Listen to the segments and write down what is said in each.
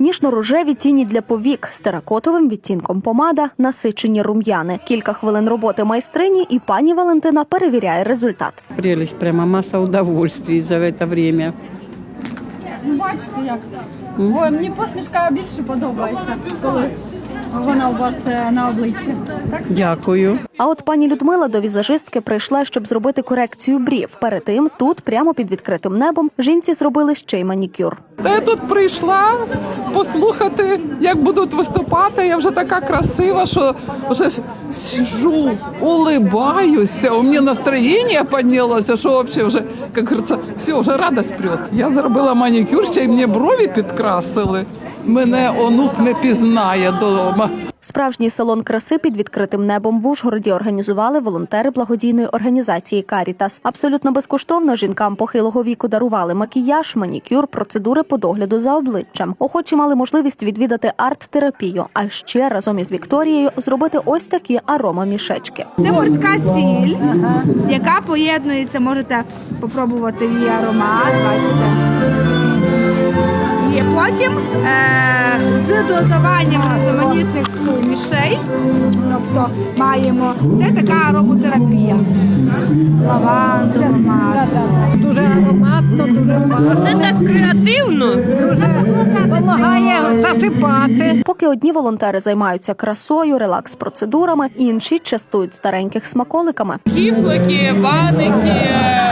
Ніжно-рожеві тіні для повік з теракотовим відтінком помада, насичені рум'яни. Кілька хвилин роботи майстрині, і пані Валентина перевіряє результат. Прелесть, прямо масса удовольствий за это время. Ну, бачите, як. Ой, мені посмішка більше подобається, коли вона у вас е, на обличчі. Так Дякую. А от пані Людмила до візажистки прийшла, щоб зробити корекцію брів. Перед тим тут, прямо під відкритим небом, жінці зробили ще й манікюр. Та я тут прийшла послухати, як будуть виступати. Я вже така красива, що вже сижу, улибаюся. У мене настроєння піднялося, що взагалі вже, як говориться, все, вже радость прет. Я зробила манікюр, ще й мені брові підкрасили. Мене онук не пізнає вдома. Справжній салон краси під відкритим небом в Ужгороді організували волонтери благодійної організації Карітас. Абсолютно безкоштовно жінкам похилого віку дарували макіяж, манікюр, процедури по догляду за обличчям. Охочі мали можливість відвідати арт-терапію, а ще разом із Вікторією зробити ось такі аромамішечки. Це морська сіль, яка поєднується, можете попробувати її аромат, бачите. І потім е, з додаванням різноманітних сумішей, тобто маємо, це така аромотерапія. Лаванду, масло. дуже ароматно, дуже гарно. Це так креативно. Допомагає засипати. Поки одні волонтери займаються красою, релакс-процедурами, інші частують стареньких смаколиками. Кіфлики. Дуже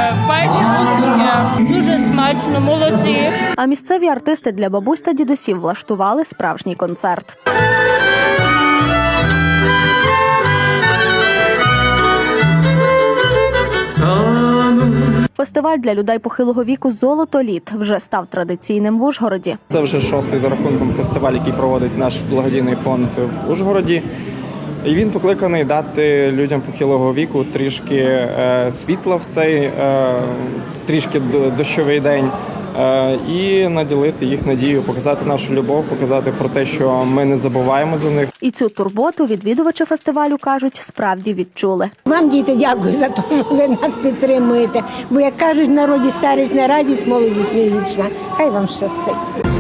смачно, молодці. А місцеві артисти для бабусь та дідусів влаштували справжній концерт. Фестиваль для людей похилого віку Золото літ вже став традиційним в Ужгороді. Це вже шостий за рахунком фестиваль, який проводить наш благодійний фонд в Ужгороді. І він покликаний дати людям похилого віку трішки е, світла в цей е, трішки дощовий день. е, І наділити їх надію, показати нашу любов, показати про те, що ми не забуваємо за них. І цю турботу відвідувачі фестивалю кажуть, справді відчули. Вам, діти, дякую за те, що ви нас підтримуєте. Бо як кажуть в народі старість не радість, молодість не вічна. Хай вам щастить.